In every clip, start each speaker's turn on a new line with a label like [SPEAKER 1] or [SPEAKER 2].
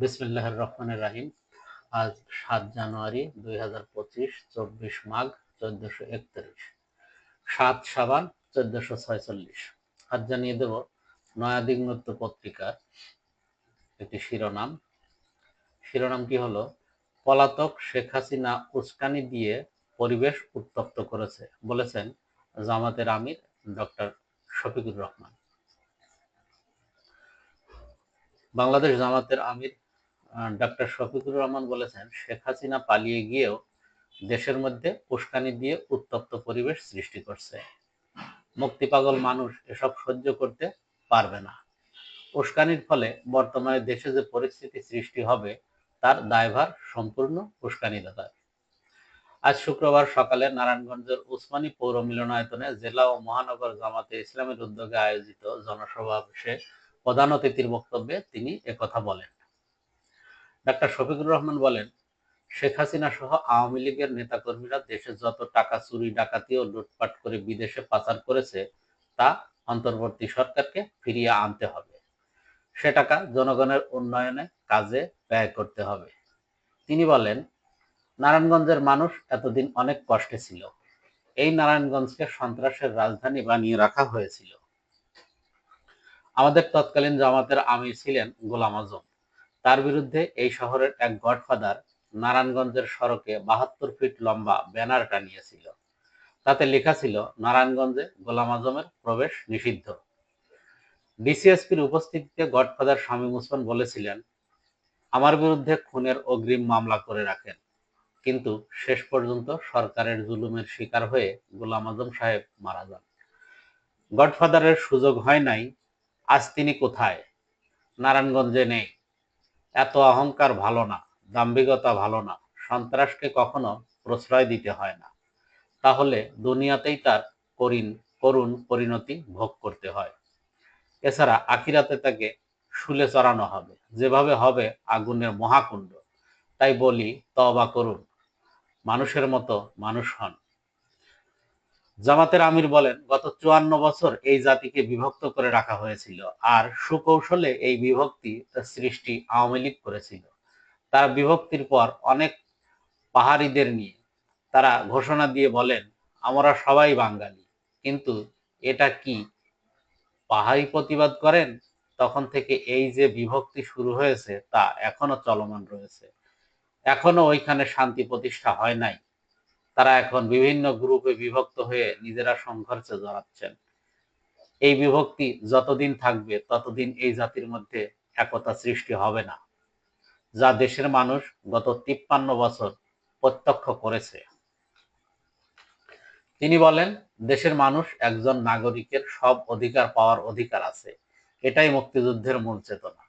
[SPEAKER 1] বিসমিল্লাহ রহমানের রাহিম। আজ সাত জানুয়ারি দুই হাজার পঁচিশ, চব্বিশ মাঘ চোদ্দশো একত্রিশ। সাত সাবান চোদ্দশো ছয়চল্লিশ। আজ জানিয়ে দেব নয়াদিগন্ত পত্রিকার একটি শিরোনাম। শিরোনাম কি হলো? পলাতক শেখ হাসিনা উস্কানি দিয়ে পরিবেশ উত্তপ্ত করেছে, বলেছেন জামাতের আমির ডক্টর শফিকুর রহমান। বাংলাদেশ জামাতের আমির ডক্টর শফিকুর রহমান বলেছেন, শেখ হাসিনা পালিয়ে গিয়েও দেশের মধ্যে উস্কানি দিয়ে উত্তপ্ত পরিবেশ সৃষ্টি করছে। মুক্তিপাগল মানুষ এসব সহ্য করতে পারবে না। উস্কানির ফলে বর্তমানে দেশে যে পরিস্থিতি সৃষ্টি হবে, তার দায়ভার সম্পূর্ণ উস্কানিদাতার। আজ শুক্রবার সকালে নারায়ণগঞ্জের উসমানী পৌর মিলনায়তনে জেলা ও মহানগর জামাতে ইসলামের উদ্যোগে আয়োজিত জনসমাবেশে প্রধান অতিথির বক্তব্যে তিনি একথা বলেন। ডাক্তার শফিকুর রহমান বলেন, শেখ হাসিনা সহ আওয়ামী লীগের নেতাকর্মীরা দেশে যত টাকা চুরি, ডাকাতি ও লুটপাট করে বিদেশে পাচার করেছে, তা অন্তর্বর্তী সরকারকে ফিরিয়ে আনতে হবে। সে টাকা জনগণের উন্নয়নে কাজে ব্যয় করতে হবে। তিনি বলেন, নারায়ণগঞ্জের মানুষ এতদিন অনেক কষ্টে ছিল। এই নারায়ণগঞ্জকে সন্ত্রাসের রাজধানী বানিয়ে রাখা হয়েছিল। আমাদের তৎকালীন জামাতের আমির ছিলেন গোলাম আজম। তার বিরুদ্ধে এই শহরের এক গডফাদার নারায়ণগঞ্জের সড়কে বাহাত্তর ফিট লম্বা ব্যানার টানিয়েছিল। তাতে লেখা ছিল, নারায়ণগঞ্জে গোলাম আজমের প্রবেশ নিষিদ্ধ। ডিসিএসপির উপস্থিতিতে গডফাদার শামীম ওসমান বলেছিলেন, আমার বিরুদ্ধে খুনের অগ্রিম মামলা করে রাখেন। কিন্তু শেষ পর্যন্ত সরকারের জুলুমের শিকার হয়ে গোলাম আজম সাহেব মারা যান। গডফাদারের সুযোগ হয় নাই, আজ তিনি কোথায়? নারায়ণগঞ্জে নেই। এত অহংকার ভালো না, দাম্ভিকতা ভালো না, সন্ত্রাসকে কখনো প্রশ্রয় দিতে হয় না। তাহলে দুনিয়াতেই তার করিন, করুণ পরিণতি ভোগ করতে হয়। এছাড়া আকিরাতে তাকে শুলে চড়ানো হবে। যেভাবে হবে আগুনের মহাকুণ্ড। তাই বলি তবা করুন। মানুষের মতো মানুষ হন। জামাতের আমির বলেন, গত চুয়ান্ন বছর এই জাতিকে বিভক্ত করে রাখা হয়েছিল আর সুকৌশলে এই বিভক্তি সৃষ্টি আওয়ামী লীগ করেছিল। তার বিভক্তির পর অনেক পাহাড়িদের নিয়ে তারা ঘোষণা দিয়ে বলেন, আমরা সবাই বাঙালি, কিন্তু এটা কি পাহাড়ি প্রতিবাদ করেন? তখন থেকে এই যে বিভক্তি শুরু হয়েছে তা এখনও চলমান রয়েছে। এখনও ওইখানে শান্তি প্রতিষ্ঠা হয় নাই। তারা এখন বিভিন্ন গ্রুপে বিভক্ত হয়ে নিজেরা সংঘর্ষে জড়াচ্ছেন। এই বিভক্তি যতদিন থাকবে, ততদিন এই জাতির মধ্যে একতা সৃষ্টি হবে না। যা দেশের মানুষ গত তিপ্পান্ন বছর প্রত্যক্ষ করেছে। তিনি বলেন, দেশের মানুষ একজন নাগরিকের সব অধিকার পাওয়ার অধিকার আছে। এটাই মুক্তিযুদ্ধের মূল চেতনা।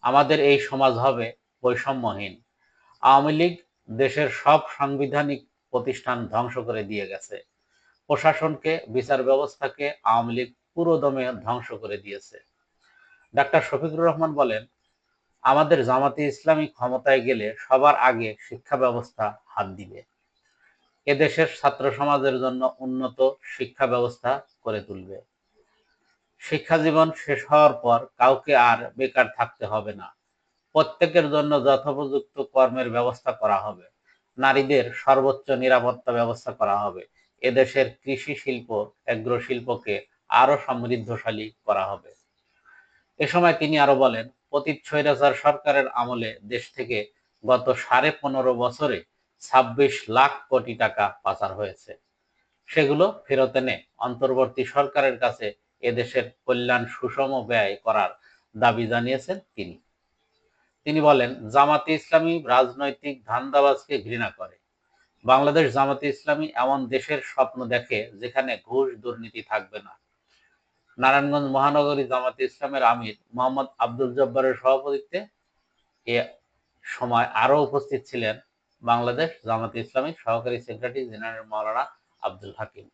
[SPEAKER 1] আমাদের এই সমাজ হবে বৈষম্যহীন। আওয়ামী লীগ দেশের সব সাংবিধানিক প্রতিষ্ঠান ধ্বংস করে দিয়ে গেছে। প্রশাসনকে, বিচার ব্যবস্থাকে আওয়ামী লীগ পুরোদমে ধ্বংস করে দিয়েছে। ডাক্তার শফিকুর রহমান বলেন, আমাদের জামাতি ইসলামী ক্ষমতায় গেলে সবার আগে শিক্ষা ব্যবস্থা হাত দিবে। এদেশের ছাত্র সমাজের জন্য উন্নত শিক্ষা ব্যবস্থা করে তুলবে। শিক্ষা জীবন শেষ হওয়ার পর কাউকে আর বেকার থাকতে হবে না। প্রত্যেকের জন্য যথোপযুক্ত কর্মের ব্যবস্থা করা হবে। নারীদের সর্বোচ্চ নিরাপত্তা ব্যবস্থা করা হবে। এদেশের কৃষি শিল্প, এগ্রো শিল্পকে আরও সমৃদ্ধশালী করা হবে। এ সময় তিনি আরও বলেন পতিত স্বৈরাচার সরকারের আমলে দেশ থেকে গত সাড়ে পনেরো বছরে ছাব্বিশ লাখ কোটি টাকা পাচার হয়েছে। সেগুলো ফেরত এনে অন্তর্বর্তী সরকারের কাছে এদেশের কল্যাণ সুষম ব্যয় করার দাবি জানিয়েছেন তিনি। তিনি বলেন, জামাতে ইসলামী রাজনৈতিক ধান্দাবাজকে ঘৃণা করে। বাংলাদেশ জামাতে ইসলামী এমন দেশের স্বপ্ন দেখে যেখানে ঘুষ দুর্নীতি থাকবে না। নারায়ণগঞ্জ মহানগরী জামাতে ইসলামের আমির মোহাম্মদ আব্দুল জব্বারের সভাপতিত্বে এ সময় আরও উপস্থিত ছিলেন বাংলাদেশ জামাতে ইসলামী সহকারী সেক্রেটারি জেনারেল মাওলানা আব্দুল হাকিম।